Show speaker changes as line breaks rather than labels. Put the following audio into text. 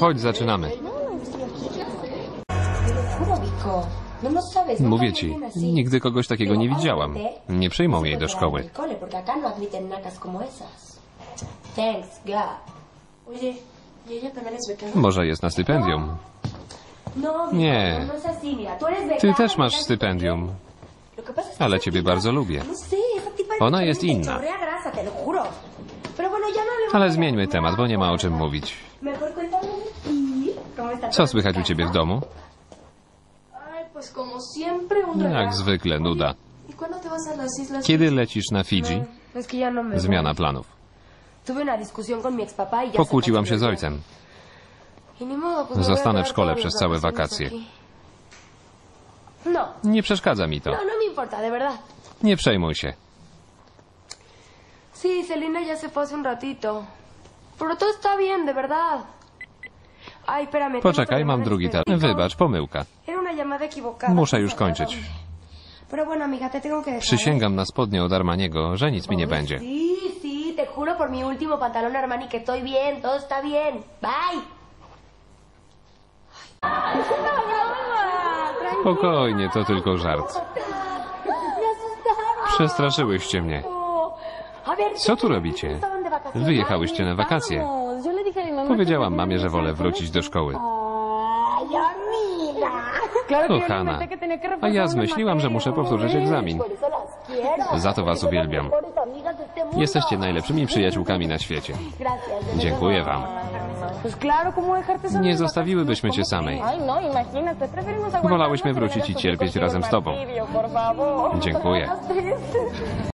Chodź, zaczynamy. Mówię ci, nigdy kogoś takiego nie widziałam. Nie przyjmą jej do szkoły. Może jest na stypendium. Nie. Ty też masz stypendium, ale ciebie bardzo lubię. Ona jest inna.
No
Ale zmieńmy temat, bo nie ma o czym mówić.
Mejor cuéntame de ti. ¿Cómo está
Co słychać u ciebie w domu? Jak zwykle, nuda.
¿Y?
Kiedy lecisz na Fidżi?
No, no
Zmiana planów.
y
Pokłóciłam się z ojcem.
Y
Zostanę w szkole przez całe wakacje. Nie przeszkadza mi to. Nie przejmuj się.
Sí, Celina ya se fue hace un ratito. Pero todo está bien, de verdad. Ay, espérame.
Poczekaj, mam drugi telefon. Wybacz, pomyłka. Muszę
No
już kończyć.
dejar.
Przysięgam na spodnie od Armaniego, że nic mi nie będzie.
Te juro por mi último pantalón Armani que estoy bien, todo está bien. Bye.
Spokojnie, to tylko żart. Przestraszyłyście mnie. Co tu robicie? Wyjechałyście na wakacje. Powiedziałam mamie, że wolę wrócić do szkoły. Kochana, a ja zmyśliłam, że muszę powtórzyć egzamin. Za to was uwielbiam. Jesteście najlepszymi przyjaciółkami na świecie. Dziękuję wam. Nie zostawiłybyśmy cię samej. Wolałyśmy wrócić i cierpieć razem z tobą. Dziękuję.